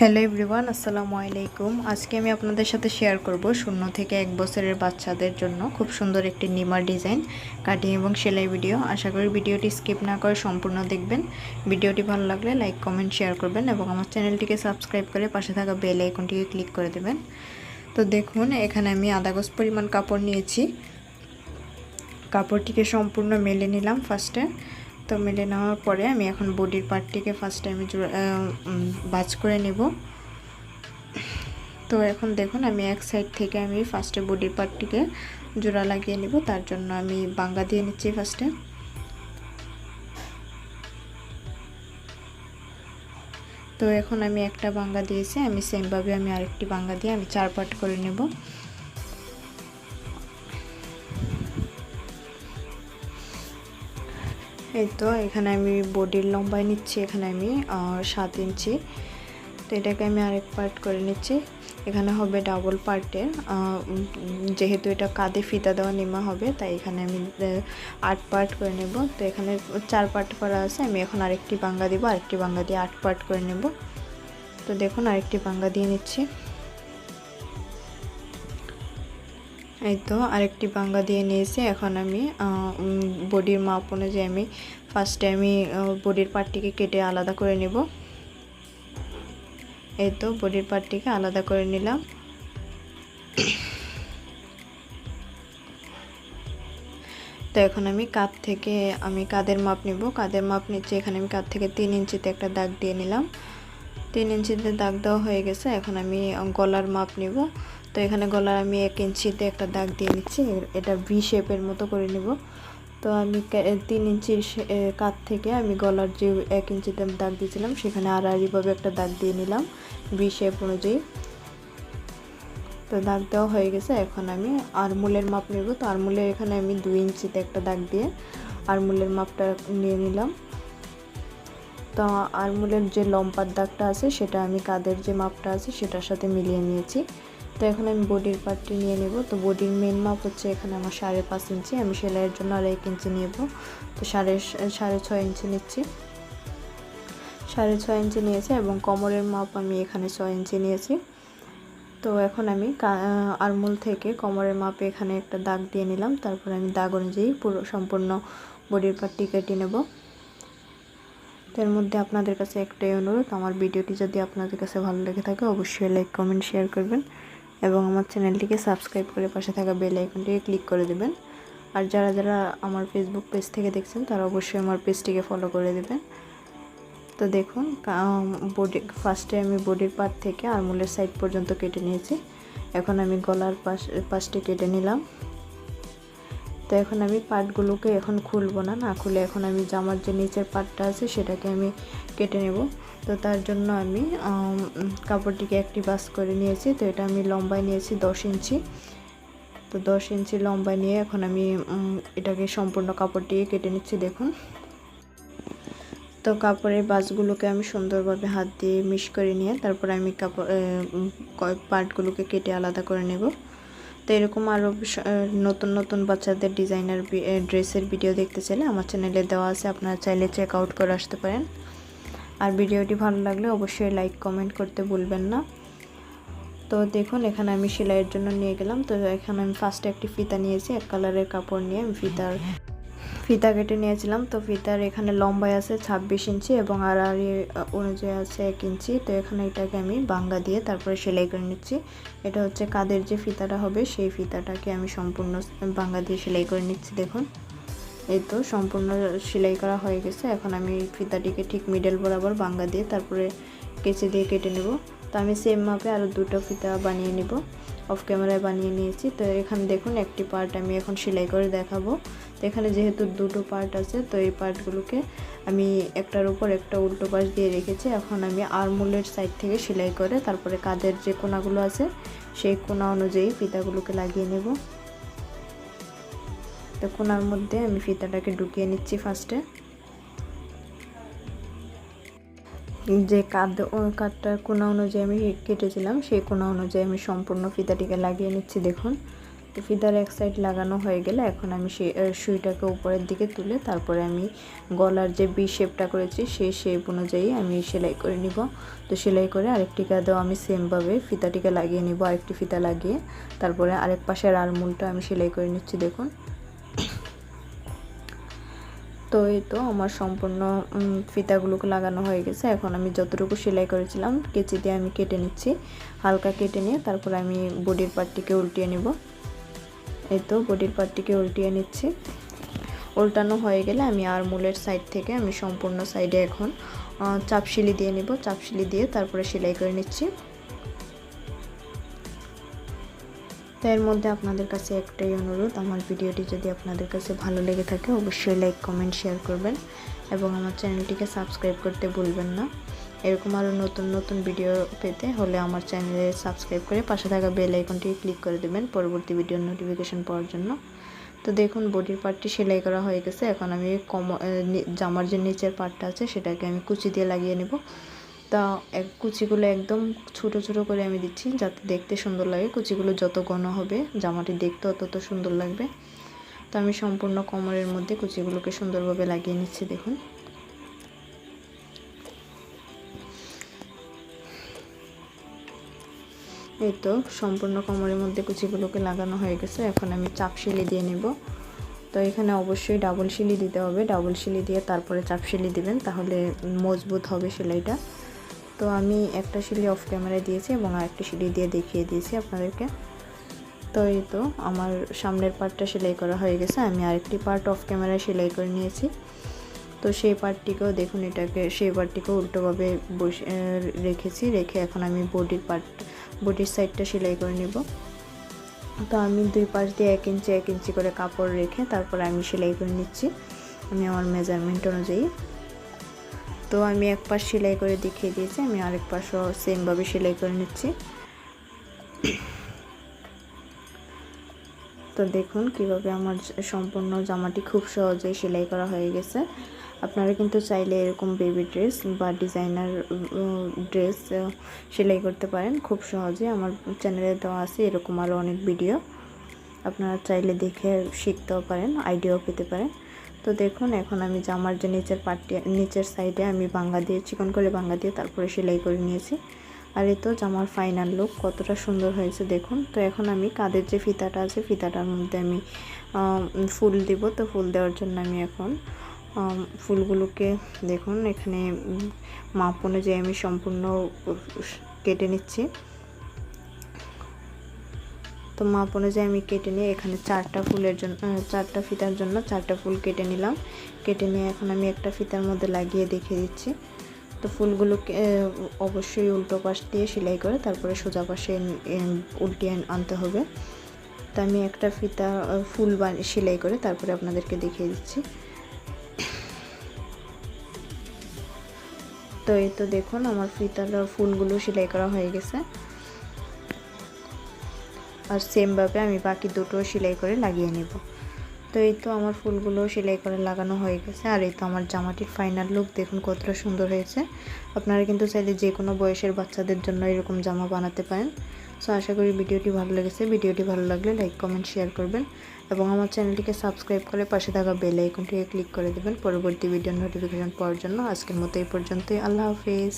Hello everyone, আসসালামু আলাইকুম। আজকে আমি আপনাদের সাথে শেয়ার করব শূন্য থেকে এক বছরের বাচ্চাদের জন্য খুব সুন্দর একটি নিমার ডিজাইন কাটিং এবং সেলাই ভিডিও আশা করি ভিডিওটি স্কিপ না করে সম্পূর্ণ দেখবেন। ভিডিওটি ভালো লাগলে লাইক কমেন্ট শেয়ার করবেন এবং আমার চ্যানেলটিকে সাবস্ক্রাইব করে পাশে থাকা বেল আইকনটিকে ক্লিক করে দেবেন। তো দেখুন, এখানে আমি আধা গজ পরিমাণ কাপড় নিয়েছি। কাপড়টিকে সম্পূর্ণ মেলে নিলাম ফার্স্টে তো মেলে নেওয়ার পরে আমি এখন বডির পার্টটিকে ফার্স্ট আমি বাজ করে নেব। তো এখন দেখুন, আমি এক সাইড থেকে আমি ফার্স্টে বডির পার্টটিকে জোড়া লাগিয়ে নেব। তার জন্য আমি বাঙ্গা দিয়ে নিচ্ছি ফার্স্টে তো এখন আমি একটা বাঙ্গা দিয়েছি। আমি সেমভাবে আমি আরেকটি বাঙ্গা দিয়ে আমি চার পার্ট করে নেব। এই তো, এখানে আমি বডির লম্বায় নিচ্ছি, এখানে আমি সাত ইঞ্চি। তো এটাকে আমি আরেক পার্ট করে নিচ্ছি। এখানে হবে ডাবল পার্টের যেহেতু এটা কাঁধে ফিতা দেওয়া নিমা হবে, তাই এখানে আমি আট পার্ট করে নেব। তো এখানে চার পার্ট করা আছে, আমি এখন আরেকটি বাঙ্গা দিব, আরেকটি বাঙ্গা দিয়ে আট পার্ট করে নেব। তো দেখুন, আরেকটি বাঙ্গা দিয়ে নিচ্ছি। এই তো আরেকটি বাঙ্গা দিয়ে নিয়েছি। এখন আমি বডির মাপ অনুযায়ী আমি ফার্স্টে আমি বডির পার্টটিকে কেটে আলাদা করে নেব। এই তো বডির পার্টটিকে আলাদা করে নিলাম। তো এখন আমি কাঁধ থেকে, আমি কাঁধের মাপ নিব। কাঁধের মাপ নিচ্ছি এখানে আমি কাঁধ থেকে তিন ইঞ্চিতে একটা দাগ দিয়ে নিলাম। তিন ইঞ্চিতে দাগ দেওয়া হয়ে গেছে। এখন আমি গলার মাপ নিব। তো এখানে গলার আমি এক ইঞ্চিতে একটা দাগ দিয়ে নিচ্ছি এটা ভি শেপের মতো করে নিব। তো আমি তিন ইঞ্চির কাত থেকে আমি গলার যে এক ইঞ্চিতে দাগ দিয়েছিলাম, সেখানে আড়াআড়িভাবে একটা দাগ দিয়ে নিলাম ভি শেপ অনুযায়ী। তো দাগ দেওয়া হয়ে গেছে। এখন আমি আরমুলের মাপ নেব। তো আরমুলের এখানে আমি দুই ইঞ্চিতে একটা দাগ দিয়ে আরমুলের মাপটা নিয়ে নিলাম। তো আরমুলের যে লম্পার দাগটা আছে, সেটা আমি কাদের যে মাপটা আছে, সেটার সাথে মিলিয়ে নিয়েছি। তো এখন আমি বডির পার্টটি নিয়ে নেব। তো বডির মেন মাপ হচ্ছে এখানে আমার সাড়ে পাঁচ ইঞ্চি। আমি সেলাইয়ের জন্য এক ইঞ্চি নেব। তো সাড়ে সাড়ে ছয় ইঞ্চি নিচ্ছি। সাড়ে ছয় ইঞ্চি নিয়েছি এবং কোমরের মাপ আমি এখানে ছয় ইঞ্চি নিয়েছি। তো এখন আমি আরমুল থেকে কোমরের মাপে এখানে একটা দাগ দিয়ে নিলাম। তারপর আমি দাগ অনুযায়ী পুরো সম্পূর্ণ বডির পার্টটি কেটে নেব। এর মধ্যে আপনাদের কাছে একটাই অনুরোধ। আমার ভিডিওটি যদি আপনাদের কাছে ভালো লেগে থাকে, অবশ্যই লাইক কমেন্ট শেয়ার করবেন। এবং আমার চ্যানেলটিকে সাবস্ক্রাইব করে পাশে থাকা বেল আইকনটিকে ক্লিক করে দেবেন। আর যারা যারা আমার ফেসবুক পেজ থেকে দেখছেন, তারা অবশ্যই আমার পেজটিকে ফলো করে দেবেন। তো দেখুন বডি ফার্স্টে আমি বডির পার্ট থেকে আরমুলের সাইড পর্যন্ত কেটে নিয়েছি। এখন আমি গলার পাশ, পাশটি কেটে নিলাম। তো এখন আমি পার্টগুলোকে এখন খুলবো না না খুলে এখন আমি জামার যে নিচের পার্টটা আছে সেটাকে আমি কেটে নেব। তো তার জন্য আমি কাপড়টিকে একটি বাস করে নিয়েছি। তো এটা আমি লম্বায় নিয়েছি দশ ইঞ্চি। তো দশ ইঞ্চি লম্বায় নিয়ে এখন আমি এটাকে সম্পূর্ণ কাপড়টিকে কেটে নিচ্ছি, দেখুন। তো কাপড়ের বাসগুলোকে আমি সুন্দরভাবে হাত দিয়ে মিশ করে নিয়ে তারপর আমি কাপড় পার্টগুলোকে কেটে আলাদা করে নেব। তো এরকম আরও নতুন নতুন বাচ্চাদের ডিজাইনার ড্রেসের ভিডিও দেখতে চাইলে আমার চ্যানেলে দেওয়া আছে, আপনারা চাইলে চেক আউট করে আসতে পারেন। আর ভিডিওটি ভালো লাগলে অবশ্যই লাইক কমেন্ট করতে ভুলবেন না। তো দেখুন, এখানে আমি সেলাইয়ের জন্য নিয়ে গেলাম। তো এখানে আমি ফার্স্টে একটি ফিতা নিয়েছি, এক কালারের কাপড় নিয়ে আমি ফিতার ফিতা কেটে নিয়েছিলাম। তো ফিতার এখানে লম্বায় আছে ছাব্বিশ ইঞ্চি এবং আর আড়াআড়ি অনুযায়ী আছে এক ইঞ্চি। তো এখানে এটাকে আমি বাঙ্গা দিয়ে তারপরে সেলাই করে নিচ্ছি। এটা হচ্ছে কাদের যে ফিতাটা হবে, সেই ফিতাটাকে আমি সম্পূর্ণ বাঙ্গা দিয়ে সেলাই করে নিচ্ছি, দেখুন। এই তো সম্পূর্ণ সেলাই করা হয়ে গেছে। এখন আমি ফিতাটিকে ঠিক মিডল বরাবর বাঙ্গা দিয়ে তারপরে কেচে দিয়ে কেটে নেব। তো আমি সেম মাপে আরও দুটো ফিতা বানিয়ে নেব। অফ ক্যামেরায় বানিয়ে নিয়েছি। তো এখানে দেখুন, একটি পার্ট আমি এখন সেলাই করে দেখাবো। তো এখানে যেহেতু দুটো পার্ট আছে, তো এই পার্টগুলোকে আমি একটার উপর একটা উল্টো পাশ দিয়ে রেখেছি। এখন আমি আরমুলের সাইড থেকে সেলাই করে তারপরে কাদের যে কোনাগুলো আছে, সেই কোনা অনুযায়ী ফিতাগুলোকে লাগিয়ে নেব। তো কোনার মধ্যে আমি ফিতাটাকে ঢুকিয়ে নিচ্ছি ফার্স্টে যে কাঁধ কাঠটার কোনা অনুযায়ী আমি কেটেছিলাম, সেই কোনা অনুযায়ী আমি সম্পূর্ণ ফিতাটিকে লাগিয়ে নিচ্ছি, দেখুন। তো ফিতার এক সাইড লাগানো হয়ে গেলে এখন আমি সেই সুইটাকে উপরের দিকে তুলে তারপরে আমি গলার যে বি শেপটা করেছি, সেই শেপ অনুযায়ী আমি সেলাই করে নিব। তো সেলাই করে আরেকটি কাঁধেও আমি সেমভাবে ফিতাটিকে লাগিয়ে নিব, আরেকটি ফিতা লাগিয়ে। তারপরে আরেক পাশের আলমুলটা আমি সেলাই করে নিচ্ছি, দেখুন। তো এই তো আমার সম্পূর্ণ ফিতাগুলোকে লাগানো হয়ে গেছে। এখন আমি যতটুকু সেলাই করেছিলাম, কেচি দিয়ে আমি কেটে নিচ্ছি। হালকা কেটে নিয়ে তারপর আমি বডির পার্টটিকে উল্টিয়ে নিব। এই তো বডির পার্টটিকে উল্টিয়ে নিচ্ছি। উল্টানো হয়ে গেলে আমি আর মূলের সাইড থেকে আমি সম্পূর্ণ সাইডে এখন চাপশিলি দিয়ে নিব। চাপশিলি দিয়ে তারপরে সেলাই করে নিচ্ছি। তো এর মধ্যে আপনাদের কাছে একটাই অনুরোধ, আমার ভিডিওটি যদি আপনাদের কাছে ভালো লেগে থাকে অবশ্যই লাইক কমেন্ট শেয়ার করবেন এবং আমার চ্যানেলটিকে সাবস্ক্রাইব করতে ভুলবেন না। এরকম আরও নতুন নতুন ভিডিও পেতে হলে আমার চ্যানেলে সাবস্ক্রাইব করে পাশে থাকা বেল আইকনটি ক্লিক করে দেবেন পরবর্তী ভিডিওর নোটিফিকেশন পাওয়ার জন্য। তো দেখুন বডির পার্টটি সেলাই করা হয়ে গেছে। এখন আমি কম জামার যে নিচের পার্টটা আছে, সেটাকে আমি কুচি দিয়ে লাগিয়ে নেব। তা এক কুচিগুলো একদম ছোট ছোট করে আমি দিচ্ছি যাতে দেখতে সুন্দর লাগে। কুচিগুলো যত ঘন হবে, জামাটি দেখতেও তত সুন্দর লাগবে। তো আমি সম্পূর্ণ কোমরের মধ্যে কুচিগুলোকে সুন্দরভাবে লাগিয়ে নিচ্ছি, দেখুন। এই তো সম্পূর্ণ কোমরের মধ্যে কুচিগুলোকে লাগানো হয়ে গেছে। এখন আমি চাপ শিলি দিয়ে নেব। তো এখানে অবশ্যই ডাবল শিলি দিতে হবে। ডাবল শিলি দিয়ে তারপরে চাপ শিলি দিবেন, তাহলে মজবুত হবে সেলাইটা। তো আমি একটা সিলি অফ ক্যামেরায় দিয়েছি এবং আরেকটা সিলি দিয়ে দেখিয়ে দিয়েছি আপনাদেরকে। তো এই তো, আমার সামনের পার্টটা সেলাই করা হয়ে গেছে। আমি আরেকটি পার্ট অফ ক্যামেরায় সেলাই করে নিয়েছি। তো সেই পার্টটিকেও দেখুন, এটাকে সেই পার্টটিকেও উল্টোভাবে বসে রেখেছি। রেখে এখন আমি বডির পার্ট বডির সাইডটা সেলাই করে নেব। তো আমি দুই পাশ দিয়ে এক ইঞ্চি এক ইঞ্চি করে কাপড় রেখে তারপর আমি সেলাই করে নিচ্ছি। আমি আমার মেজারমেন্ট অনুযায়ী। তো আমি এক পাশ সেলাই করে দেখিয়ে দিয়েছি, আমি আরেক পাশও সেমভাবে সেলাই করে নিচ্ছি। তো দেখুন কীভাবে আমার সম্পূর্ণ জামাটি খুব সহজেই সেলাই করা হয়ে গেছে। আপনারা কিন্তু চাইলে এরকম বেবি ড্রেস বা ডিজাইনার ড্রেস সেলাই করতে পারেন। খুব সহজে আমার চ্যানেলে দেওয়া আছে, এরকম আরও অনেক ভিডিও আপনারা চাইলে দেখে শিখতেও পারেন আইডিয়াও পেতে পারেন। তো দেখুন, এখন আমি জামার যে নিচের পাটটি, নিচের সাইডে আমি বাঙ্গা দিয়ে, চিকন করে বাঙ্গা দিয়ে তারপরে সেলাই করে নিয়েছি। আর এ তো জামার ফাইনাল লুক কতটা সুন্দর হয়েছে দেখুন। তো এখন আমি কাদের যে ফিতাটা আছে, ফিতাটার মধ্যে আমি ফুল দিব। তো ফুল দেওয়ার জন্য আমি এখন ফুলগুলোকে দেখুন, এখানে মাপ অনুযায়ী আমি সম্পূর্ণ কেটে নিচ্ছি। তো মাপ অনুযায়ী আমি কেটে নিয়ে এখানে চারটা ফুলের জন্য চারটা ফিতার জন্য চারটা ফুল কেটে নিলাম। কেটে নিয়ে এখন আমি একটা ফিতার মধ্যে লাগিয়ে দেখিয়ে দিচ্ছি। তো ফুলগুলোকে অবশ্যই উল্টো পাশ দিয়ে সেলাই করে তারপরে সোজা পাশে উল্টিয়ে আনতে হবে। তো আমি একটা ফিতা ফুল সেলাই করে তারপরে আপনাদেরকে দেখিয়ে দিচ্ছি। তো এই তো দেখুন আমার ফিতার ফুলগুলো সেলাই করা হয়ে গেছে। আর সেমভাবে আমি বাকি দুটো সেলাই করে লাগিয়ে নেব। তো এই তো আমার ফুলগুলো সেলাই করে লাগানো হয়ে গেছে। আর এই তো আমার জামাটির ফাইনাল লুক দেখুন কতটা সুন্দর হয়েছে। আপনারা কিন্তু চাইলে যে কোনো বয়সের বাচ্চাদের জন্য এরকম জামা বানাতে পারেন। সো আশা করি ভিডিওটি ভালো লেগেছে। ভিডিওটি ভালো লাগলে লাইক কমেন্ট শেয়ার করবেন এবং আমার চ্যানেলটিকে সাবস্ক্রাইব করে পাশে থাকা বেল আইকনটিকে ক্লিক করে দেবেন। পরবর্তী ভিডিওর নোটিফিকেশন পাওয়ার জন্য আজকের মতো এই পর্যন্তই। আল্লাহ হাফিজ।